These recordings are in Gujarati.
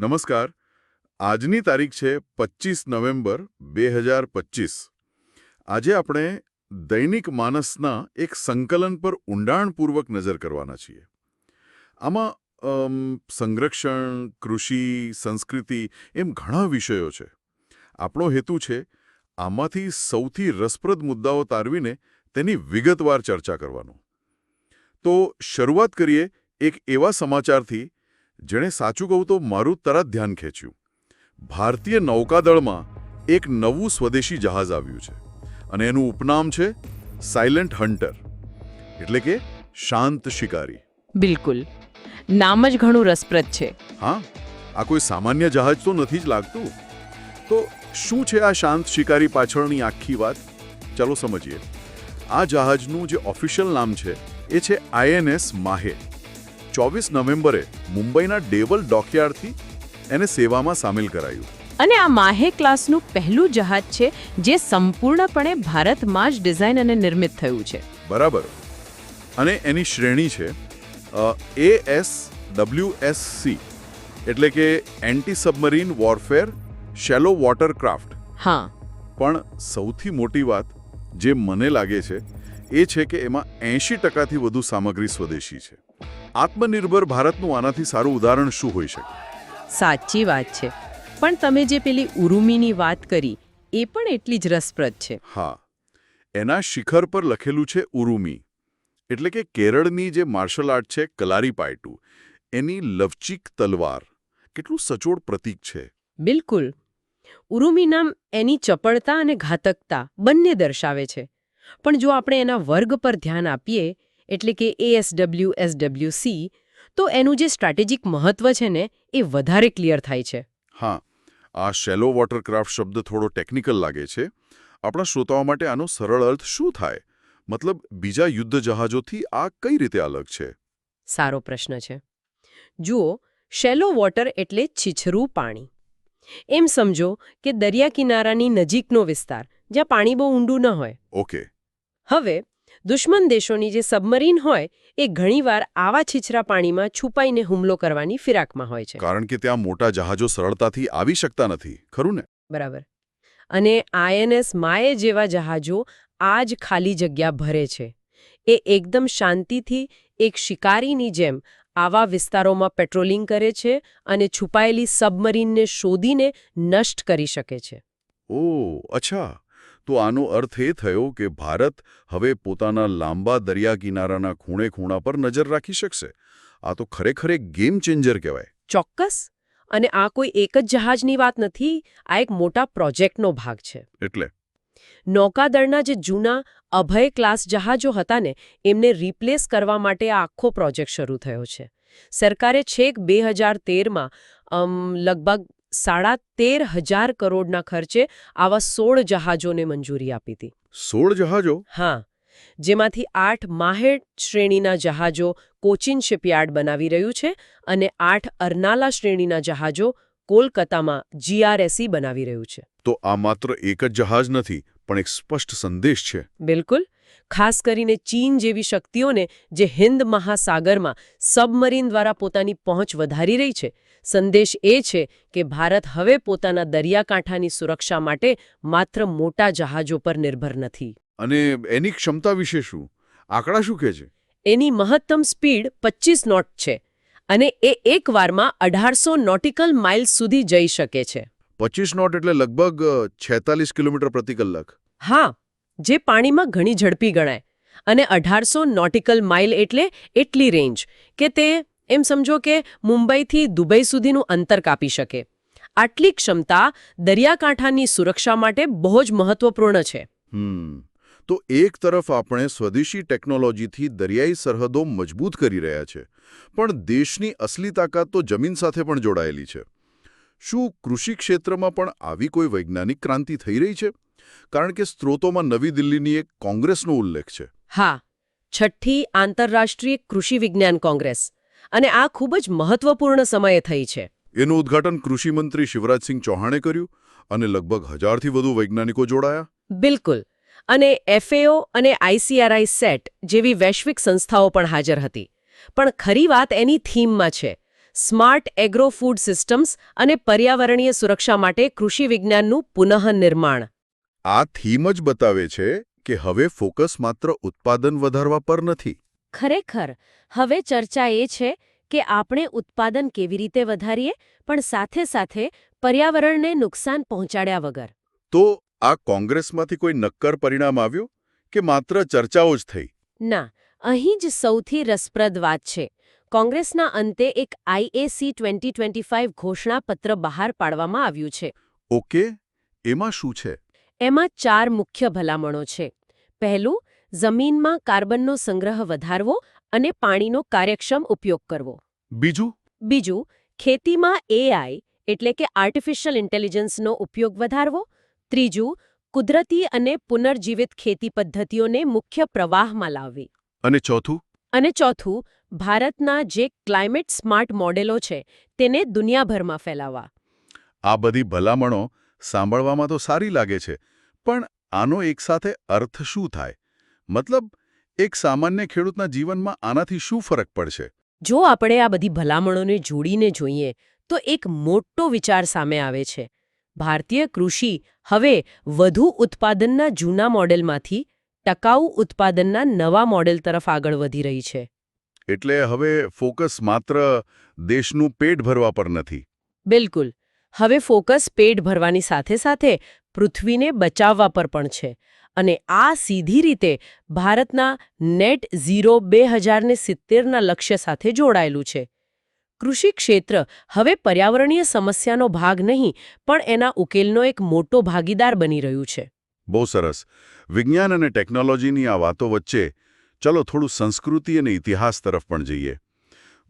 નમસ્કાર. આજની તારીખ છે પચીસ નવેમ્બર બે હજાર પચીસ આજે આપણે દૈનિક માનસના એક સંકલન પર ઊંડાણપૂર્વક નજર કરવાના છીએ. આમાં સંરક્ષણ, કૃષિ, સંસ્કૃતિ એમ ઘણા વિષયો છે. આપણો હેતુ છે આમાંથી સૌથી રસપ્રદ મુદ્દાઓ તારવીને તેની વિગતવાર ચર્ચા કરવાનો. તો શરૂઆત કરીએ એક એવા સમાચારથી જેણે સાચું કહું તો મારું તરત ધ્યાન ખેંચ્યું. ભારતીય નૌકાદળમાં એક નવું સ્વદેશી જહાજ આવ્યું છે અને એનું ઉપનામ છે સાયલન્ટ હન્ટર એટલે કે શાંત શિકારી. બિલકુલ. નામ જ ઘણું રસપ્રદ છે. હા આ કોઈ સામાન્ય જહાજ તો નથી જ લાગતું. તો શું છે આ શાંત શિકારી પાછળની આખી વાત? ચાલો સમજીએ. આ જહાજનું જે ઓફિશિયલ નામ છે એ છે આઈએનએસ માહે ચોવીસ નવેમ્બરે મુંબઈના ડેવલ ડોકયાર્ડથી એને સેવામાં સામેલ કરાયું. અને આ માહે ક્લાસનું પહેલું જહાજ છે જે સંપૂર્ણપણે ભારતમાં જ ડિઝાઇન અને નિર્મિત થયું છે. બરાબર. અને એની શ્રેણી છે A S W S C એટલે કે anti submarine warfare shallow water craft હા. પણ સૌથી મોટી વાત જે મને લાગે છે એ છે કે એમાં એંશી ટકાથી વધુ સામગ્રી સ્વદેશી છે. આત્મનિર્ભર ભારતનું આનાથી સારું ઉદાહરણ શું હોઈ શકે? સાચી વાત છે. પણ તમે જે પેલી ઉરુમીની વાત કરી એ પણ એટલી જ રસપ્રદ છે. હા. એના શિખર પર લખેલું છે ઉરુમી. એટલે કે કેરળની જે માર્શલ આર્ટ છે કલારીપાયટુ એની લવચીક તલવાર કેટલું સચોટ પ્રતીક છે. બિલકુલ. ઉરુમી નામ એની ચપળતા અને ઘાતકતા બંને દર્શાવે છે. પણ જો આપણે એના વર્ગ પર ધ્યાન આપીએ એટલે કે એએસડબલ્યુ એસડબલ્યુસી તો એનું જે સ્ટ્રેટેજિક મહત્વ છે ને એ વધારે ક્લિયર થાય છે. હા આ શેલો વોટરક્રાફ્ટ શબ્દ થોડો ટેકનિકલ લાગે છે. આપણા શ્રોતાઓ માટે આનો સરળ અર્થ શું થાય? મતલબ બીજા યુદ્ધ જહાજોથી આ કઈ રીતે અલગ છે? સારો પ્રશ્ન છે. જુઓ શેલો વોટર એટલે છીછરું પાણી. એમ સમજો કે દરિયા કિનારાની નજીકનો વિસ્તાર જ્યાં પાણી બહુ ઊંડું ન હોય. ઓકે. હવે દુશ્મન દેશોની જે સબમરીન હોય એ ઘણીવાર આવા છીછરા પાણીમાં છુપાઈને હુમલો કરવાની ફિરાકમાં હોય છે. કારણ કે ત્યાં મોટા જહાજો સરળતાથી આવી શકતા નથી ખરું ને? બરાબર. અને આઈએનએસ માએ જેવા જહાજો આ જ ખાલી જગ્યા ભરે છે. એ એકદમ શાંતિથી એક શિકારીની જેમ આવા વિસ્તારોમાં પેટ્રોલિંગ કરે છે અને છુપાયેલી સબમરીનને શોધીને નષ્ટ કરી શકે છે. ઓ અચ્છા. તો આનો અર્થ એ થયો કે ભારત હવે પોતાના લાંબા દરિયા કિનારાના ખૂણે ખૂણા પર નજર રાખી શકશે. આ તો ખરેખર એક ગેમ ચેન્જર કહેવાય. ચોક્કસ. અને આ કોઈ એક જ જહાજની વાત નથી આ એક મોટા પ્રોજેક્ટનો ભાગ છે. એટલે? નૌકાદળના જે જૂના અભય ક્લાસ જહાજો હતા ને એમને રિપ્લેસ કરવા માટે આ આખો પ્રોજેક્ટ શરૂ થયો છે. સરકારે છેક બે હજાર તેરમાં લગભગ સાડા તેર હજાર કરોડના ખર્ચે આવા સોળ જહાજોને મંજૂરી આપી હતી. સોળ જહાજો? હા. જેમાંથી આઠ માહેડ શ્રેણીના જહાજો કોચિન શિપયાર્ડ બનાવી રહ્યું છે અને આઠ અરનાલા શ્રેણીના જહાજો કોલકાતામાં જીઆરએસી બનાવી રહ્યું છે. તો આ માત્ર એક જ જહાજ નથી પણ એક સ્પષ્ટ સંદેશ છે. બિલકુલ. ખાસ કરીને ચીન જેવી શક્તિઓને જે હિન્દ મહાસાગરમાં સબમરીન દ્વારા પોતાની પહોંચ વધારી રહી છે સંદેશ એ છે કે ભારત હવે પોતાના દરિયાકાંઠાની સુરક્ષા માટે માત્ર મોટા જહાજો પર નિર્ભર નથી. અને એની ક્ષમતા વિશે શું? આંકડા શું કહે છે? એની મહત્તમ સ્પીડ 25 નોટ છે અને એ એક વારમાં અઢારસો નોટિકલ માઇલ સુધી જઈ શકે છે. પચીસ નોટ એટલે લગભગ છેતાલીસ કિલોમીટર પ્રતિ કલાક. હા જે પાણીમાં ઘણી ઝડપી ગણાય. અને અઢારસો નોટિકલ માઇલ એટલે એટલી રેન્જ કે તે એમ સમજો કે મુંબઈથી દુબઈ સુધીનું અંતર કાપી શકે. આટલી ક્ષમતા દરિયાકાંઠાની સુરક્ષા માટે બહુ જ મહત્વપૂર્ણ છે. તો એક તરફ આપણે સ્વદેશી ટેકનોલોજીથી દરિયાઈ સરહદો મજબૂત કરી રહ્યા છે પણ દેશની અસલી તાકાત તો જમીન સાથે પણ જોડાયેલી છે. શું કૃષિ ક્ષેત્રમાં પણ આવી કોઈ વૈજ્ઞાનિક ક્રાંતિ થઈ રહી છે? કારણ કે સ્ત્રોતોમાં નવી દિલ્હીની એક કોંગ્રેસનો ઉલ્લેખ છે. હા છઠ્ઠી આંતરરાષ્ટ્રીય કૃષિ વિજ્ઞાન કોંગ્રેસ. અને આ ખૂબ જ મહત્વપૂર્ણ સમયે થઈ છે. એનું ઉદ્ઘાટન કૃષિમંત્રી શિવરાજસિંહ ચૌહાણે કર્યું અને લગભગ હજારથી વધુ વૈજ્ઞાનિકો જોડાયા. બિલકુલ. અને એફએઓ અને આઈસીઆરઆઈ સેટ જેવી વૈશ્વિક સંસ્થાઓ પણ હાજર હતી. પણ ખરી વાત એની થીમમાં છે. સ્માર્ટ એગ્રો ફૂડ સિસ્ટમ્સ અને પર્યાવરણીય સુરક્ષા માટે કૃષિ વિજ્ઞાનનું પુનઃનિર્માણ. આ થીમ જ બતાવે છે કે હવે ફોકસ માત્ર ઉત્પાદન વધારવા પર નથી. ખરેખર હવે ચર્ચા એ છે કે આપણે ઉત્પાદન કેવી રીતે વધારીએ પણ સાથે સાથે પર્યાવરણને નુકસાન પહોંચાડ્યા વગર. તો આ કોંગ્રેસમાંથી કોઈ નક્કર પરિણામ આવ્યું કે માત્ર ચર્ચાઓ જ થઈ? ના અહીં જ સૌથી રસપ્રદ વાત છે. કોંગ્રેસના અંતે એક આઈએસી ટ્વેન્ટી ટ્વેન્ટી ફાઇવ ઘોષણાપત્ર બહાર પાડવામાં આવ્યું છે. ઓકે એમાં શું છે? એમાં ચાર મુખ્ય ભલામણો છે. પહેલું જમીનમાં કાર્બનનો સંગ્રહ વધારવો અને પાણીનો કાર્યક્ષમ ઉપયોગ કરવો. બીજું? બીજું ખેતીમાં એઆઈ એટલે કે આર્ટિફિશિયલ ઇન્ટેલિજન્સનો ઉપયોગ વધારવો. ત્રીજું કુદરતી અને પુનર્જીવિત ખેતી પદ્ધતિઓને મુખ્ય પ્રવાહમાં લાવવી. અને ચોથું? અને ચોથું ભારતના જે ક્લાઇમેટ સ્માર્ટ મોડેલો છે તેને દુનિયાભરમાં ફેલાવવા. આ બધી ભલામણો સાંભળવામાં તો સારી લાગે છે પણ આનો એકસાથે અર્થ શું થાય? મતલબ એક સામાન્ય ખેડૂતના જીવનમાં આનાથી શું ફરક પડશે? જો આપણે આ બધી ભલામણોને જોડીને જોઈએ તો એક મોટો વિચાર સામે આવે છે. ભારતીય કૃષિ હવે વધુ ઉત્પાદનના જૂના મોડેલમાંથી ટકાઉ ઉત્પાદનના નવા મોડેલ તરફ આગળ વધી રહી છે. એટલે હવે ફોકસ માત્ર દેશનું પેટ ભરવા પર નથી. બિલકુલ. હવે ફોકસ પેટ ભરવાની સાથે સાથે પૃથ્વીને બચાવવા પર પણ છે. અને આ સીધી રીતે ભારતના નેટ ઝીરો બે હજારને સિત્તેરના લક્ષ્ય સાથે જોડાયેલું છે. કૃષિ ક્ષેત્ર હવે પર્યાવરણીય સમસ્યાનો ભાગ નહીં પણ એના ઉકેલનો એક મોટો ભાગીદાર બની રહ્યું છે. બહુ સરસ. વિજ્ઞાન અને ટેકનોલોજીની આ વાતો વચ્ચે ચલો થોડું સંસ્કૃતિ અને ઇતિહાસ તરફ પણ જઈએ.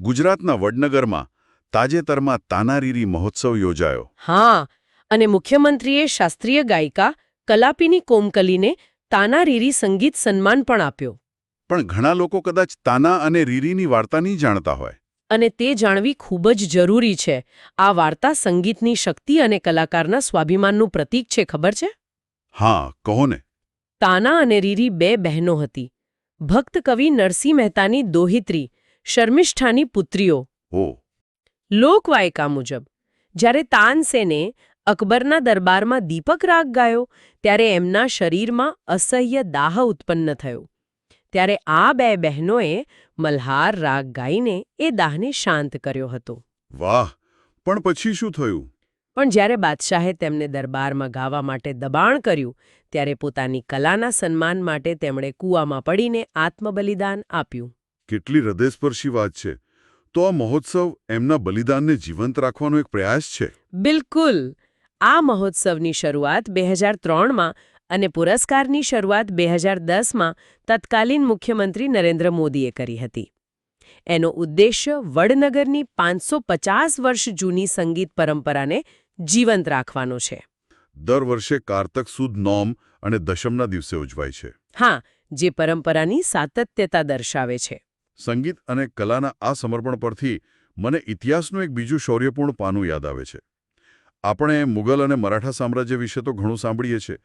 ગુજરાતના વડનગરમાં તાજેતરમાં તાનારીરી મહોત્સવ યોજાયો. હા અને મુખ્યમંત્રીએ શાસ્ત્રીય ગાયિકા કલાપીની કોમકલીને તાના રીરી સંગીત સન્માન પણ આપ્યો. પણ ઘણા લોકો કદાચ તાના અને રીરીની વાર્તા નહીં જાણતા હોય. અને તે જાણવી ખૂબ જ જરૂરી છે. આ વાર્તા સંગીતની શક્તિ અને કલાકારના સ્વાભિમાનનું પ્રતીક છે ખબર છે? હા કહો ને. તાના અને રીરી બે બહેનો હતી. ભક્ત કવિ નરસિંહ મહેતાની દોહિત્રી શર્મિષ્ઠાની પુત્રીઓ. લોકવાયકા મુજબ જ્યારે તાનસેને અકબરના દરબારમાં દીપક રાગ ગાયો ત્યારે એમના શરીરમાં અસહ્ય દાહ ઉત્પન્ન થયો. ત્યારે આ બે બહેનોએ મલ્હાર રાગ ગાઈને એ દાહને શાંત કર્યો હતો. વાહ પણ પછી શું થયું? પણ જ્યારે બાદશાહે તેમને દરબારમાં ગાવા માટે દબાણ કર્યું ત્યારે પોતાની કલાના સન્માન માટે તેમણે કૂવામાં પડીને આત્મબલિદાન આપ્યું. કેટલી હૃદયસ્પર્શી વાત છે. તો આ મહોત્સવ એમના બલિદાનને જીવંત રાખવાનો એક પ્રયાસ છે? બિલકુલ. આ મહોત્સવની શરૂઆત બે હજાર ત્રણમાં અને પુરસ્કારની શરૂઆત બે હજાર દસમાં તત્કાલીન મુખ્યમંત્રી નરેન્દ્ર મોદીએ કરી હતી. એનો ઉદ્દેશ્ય વડનગરની પાંચસો પચાસ વર્ષ જૂની સંગીત પરંપરાને જીવંત રાખવાનો છે. દર વર્ષે કારતક સુદ નોમ અને દશમના દિવસે ઉજવાય છે. હા જે પરંપરાની સાતત્યતા દર્શાવે છે. સંગીત અને કલાના આ સમર્પણ પરથી મને ઇતિહાસનું એક બીજું શૌર્યપૂર્ણ પાનું યાદ આવે છે. આપણે મુગલ અને મરાઠા સામ્રાજ્ય વિશે તો ઘણું સાંભળીએ છીએ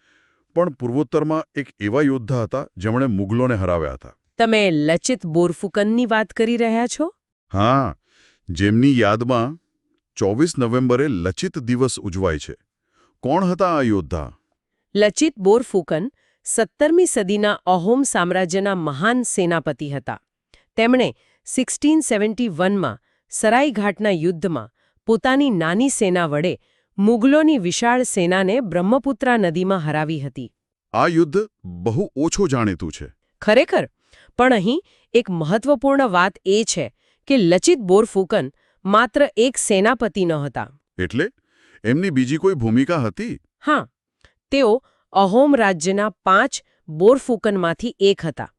પણ પૂર્વોત્તરમાં એક એવા યોદ્ધા હતા જેમણે મુગલોને હરાવ્યા હતા. તમે લચિત બોરફુકનની વાત કરી રહ્યા છો? હા જેમની યાદમાં ચોવીસ નવેમ્બરે લચિત દિવસ ઉજવાય છે. કોણ હતા આ યોદ્ધા? લચિત બોરફુકન સત્તરમી સદીના અહોમ સામ્રાજ્યના મહાન સેનાપતિ હતા. તેમણે સિક્સટીન સેવન્ટી વનમાં સરાઈઘાટના યુદ્ધમાં પોતાની નાની સેના વડે મુગલોની વિશાળ સેનાને બ્રહ્મપુત્રા નદીમાં હરાવી હતી. આ યુદ્ધ બહુ ઓછું જાણીતું છે. ખરેખર? પણ અહીં એક મહત્વપૂર્ણ વાત એ છે કે લચિત બોરફૂકન માત્ર એક સેનાપતિ ન હતા. એટલે? એમની બીજી કોઈ ભૂમિકા હતી? હા. તેઓ અહોમ રાજ્યના પાંચ બોરફૂકનમાંથી એક હતા.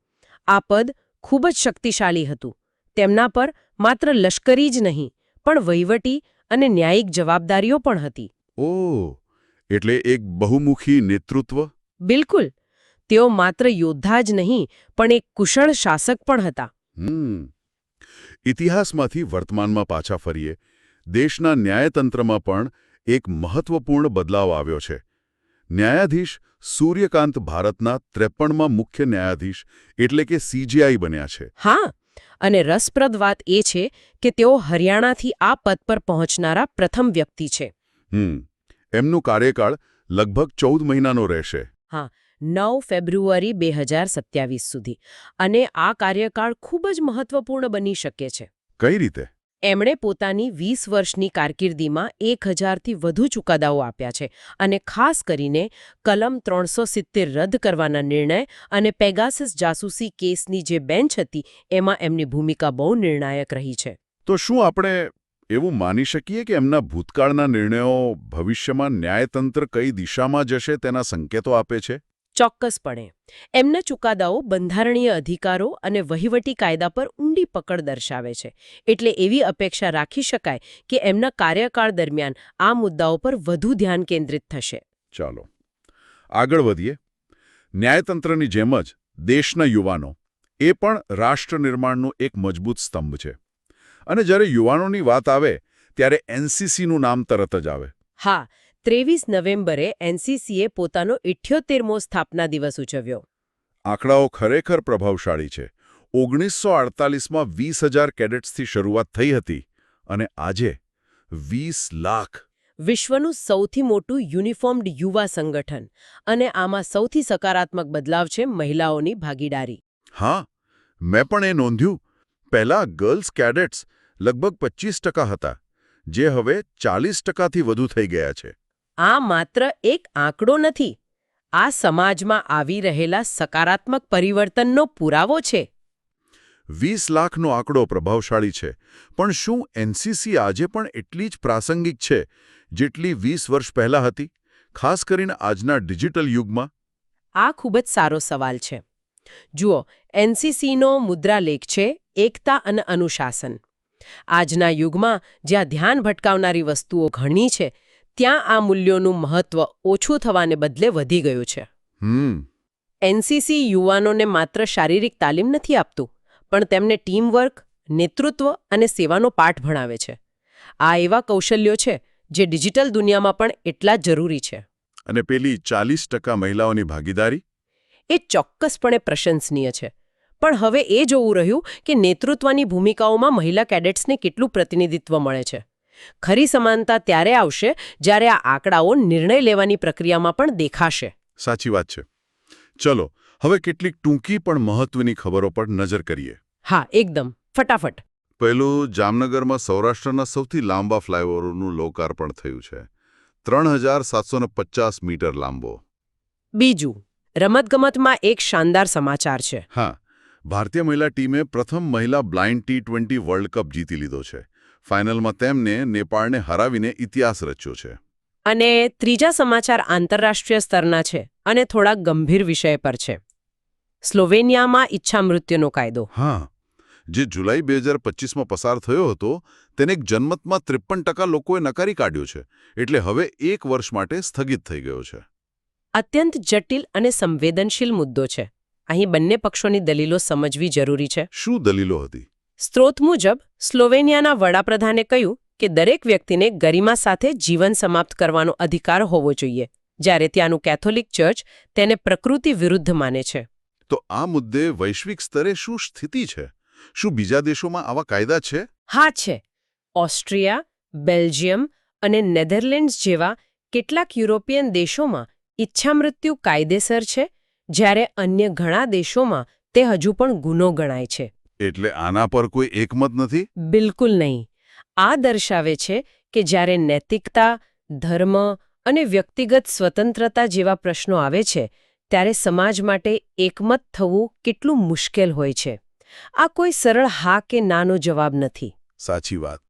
આ પદ ખૂબ જ શક્તિશાળી હતું. તેમના પર માત્ર લશ્કરી જ નહીં પણ વહીવટી અને ન્યાયિક જવાબદારીઓ પણ હતી. ઓહ એટલે એક બહુમુખી નેતૃત્વ? બિલકુલ. તેઓ માત્ર યોદ્ધા જ નહીં પણ એક કુશળ શાસક પણ હતા. ઇતિહાસમાંથી વર્તમાનમાં પાછા ફરીએ. દેશના ન્યાયતંત્રમાં પણ એક મહત્વપૂર્ણ બદલાવ આવ્યો છે. ન્યાયાધીશ સૂર્યકાંત ભારતના ત્રેપણમાં મુખ્ય ન્યાયાધીશ એટલે કે સીજીઆઈ બન્યા છે. હા. અને રસપ્રદ વાત એ છે કે તેઓ હરિયાણાથી આ પદ પર પહોંચનારા પ્રથમ વ્યક્તિ છે. એમનું કાર્યકાળ લગભગ ચૌદ મહિનાનો રહેશે. હા નવ ફેબ્રુઆરી બે હજાર સત્યાવીસ સુધી. અને આ કાર્યકાળ ખૂબ જ મહત્વપૂર્ણ બની શકે છે. કઈ રીતે? એમણે પોતાની વીસ વર્ષની કારકિર્દીમાં એક હજારથી વધુ ચુકાદાઓ આપ્યા છે અને ખાસ કરીને કલમ ત્રણસો સિત્તેર રદ કરવાના નિર્ણય અને પેગાસસ જાસૂસી કેસની જે બેન્ચ હતી, એમાં એમની ભૂમિકા બહુ નિર્ણાયક રહી છે. તો શું આપણે એવું માની શકીએ કે એમના ભૂતકાળના નિર્ણયો ભવિષ્યમાં ન્યાયતંત્ર કઈ દિશામાં જશે તેના સંકેતો આપે છે? ચોક્કસપણે. એમના ચુકાદાઓ બંધારણીય અધિકારો અને વહીવટી કાયદા પર ઊંડી પકડ દર્શાવે છે. એટલે એવી અપેક્ષા રાખી શકાય કે એમના કાર્યકાળ દરમિયાન આ મુદ્દાઓ પર વધુ ધ્યાન કેન્દ્રિત થશે. ચાલો આગળ વધીએ. ન્યાયતંત્રની જેમ જ દેશના યુવાનો એ પણ રાષ્ટ્ર નિર્માણનું એક મજબૂત સ્તંભ છે. અને જ્યારે યુવાનોની વાત આવે ત્યારે એનસીસીનું નામ તરત જ આવે. હા ત્રેવીસ નવેમ્બરે એનસીસીએ પોતાનો ઇઠ્યોતેરમો સ્થાપના દિવસ ઉજવ્યો. આંકડાઓ ખરેખર પ્રભાવશાળી છે. ઓગણીસો અડતાલીસમાં વીસ હજાર કેડેટ્સથી શરૂઆત થઈ હતી અને આજે વીસ લાખ. વિશ્વનું સૌથી મોટું યુનિફોર્મ્ડ યુવા સંગઠન અને આમાં સૌથી સકારાત્મક બદલાવ છે મહિલાઓની ભાગીદારી. હા મેં પણ એ નોંધ્યું. પહેલાં ગર્લ્સ કેડેટ્સ લગભગ પચીસ ટકા હતા જે હવે ચાલીસ ટકાથી વધુ થઈ ગયા છે. આ માત્ર એક આંકડો નથી. આ સમાજમાં આવી રહેલા સકારાત્મક પરિવર્તનનો પુરાવો છે. વીસ લાખનો આંકડો પ્રભાવશાળી છે પણ શું એનસીસી આજે પણ એટલી જ પ્રાસંગિક છે જેટલી વીસ વર્ષ પહેલા હતી ખાસ કરીને આજના ડિજિટલ યુગમાં? આ ખૂબ જ સારો સવાલ છે. જુઓ એનસીસીનો મુદ્રાલેખ છે એકતા અને અનુશાસન. આજના યુગમાં જ્યાં ધ્યાન ભટકાવનારી વસ્તુઓ ઘણી છે ત્યાં આ મૂલ્યોનું મહત્વ ઓછું થવાને બદલે વધી ગયું છે. હમ. એનસીસી યુવાનોને માત્ર શારીરિક તાલીમ નથી આપતું પણ તેમને ટીમવર્ક નેતૃત્વ અને સેવાનો પાઠ ભણાવે છે. આ એવા કૌશલ્યો છે જે ડિજિટલ દુનિયામાં પણ એટલા જરૂરી છે. અને પેલી ચાલીસ ટકા મહિલાઓની ભાગીદારી? એ ચોક્કસપણે પ્રશંસનીય છે. પણ હવે એ જોવું રહ્યું કે નેતૃત્વની ભૂમિકાઓમાં મહિલા કેડેટ્સને કેટલું પ્રતિનિધિત્વ મળે છે. ખરી સમાનતા ત્યારે આવશે જ્યારે આ આંકડાઓ નિર્ણય લેવાની પ્રક્રિયામાં પણ દેખાશે. સાચી વાત છે. ચલો હવે કેટલીક ટૂંકી પણ મહત્વની ખબરો પર નજર કરીએ. હા એકદમ. ફટાફટ. પહેલું જામનગરમાં સૌરાષ્ટ્રના સૌથી લાંબા ફ્લાયઓવરનું લોકાર્પણ થયું છે. ત્રણ હજાર સાતસો પચાસ મીટર લાંબો. બીજું રમતગમતમાં એક શાનદાર સમાચાર છે. હા ભારતીય મહિલા ટીમે પ્રથમ મહિલા blind T twenty world cup જીતી લીધો છે. ફાઇનલમાં તેમને નેપાળને હરાવીને ઇતિહાસ રચ્યો છે. અને ત્રીજા સમાચાર આંતરરાષ્ટ્રીય સ્તરના છે અને થોડા ગંભીર વિષય પર છે. સ્લોવેનિયામાં ઈચ્છામૃત્યુનો કાયદો. હા જે જુલાઈ બે હજાર પચીસમાં પસાર થયો હતો તેને એક જનમતમાં ત્રેપન ટકા લોકોએ નકારી કાઢ્યો છે એટલે હવે એક વર્ષ માટે સ્થગિત થઈ ગયો છે. અત્યંત જટિલ અને સંવેદનશીલ મુદ્દો છે. અહીં બંને પક્ષોની દલીલો સમજવી જરૂરી છે. શું દલીલો હતી? સ્ત્રોત મુજબ સ્લોવેનિયાના વડાપ્રધાને કહ્યું કે દરેક વ્યક્તિને ગરિમા સાથે જીવન સમાપ્ત કરવાનો અધિકાર હોવો જોઈએ જ્યારે ત્યાંનું કેથોલિક ચર્ચ તેને પ્રકૃતિ વિરુદ્ધ માને છે. તો આ મુદ્દે વૈશ્વિક સ્તરે શું સ્થિતિ છે? શું બીજા દેશોમાં આવા કાયદા છે? હા છે. ઓસ્ટ્રિયા બેલ્જિયમ અને નેધરલેન્ડ્સ જેવા કેટલાક યુરોપિયન દેશોમાં ઈચ્છામૃત્યુ કાયદેસર છે જ્યારે અન્ય ઘણા દેશોમાં તે હજુ પણ ગુનો ગણાય છે. એટલે આના પર કોઈ એકમત નથી? બિલકુલ નહીં. આ દર્શાવે છે કે જ્યારે નૈતિકતા ધર્મ અને વ્યક્તિગત સ્વતંત્રતા જેવા પ્રશ્નો આવે છે ત્યારે સમાજ માટે એકમત થવું કેટલું મુશ્કેલ હોય છે. આ કોઈ સરળ હા કે નાનો જવાબ નથી. સાચી વાત.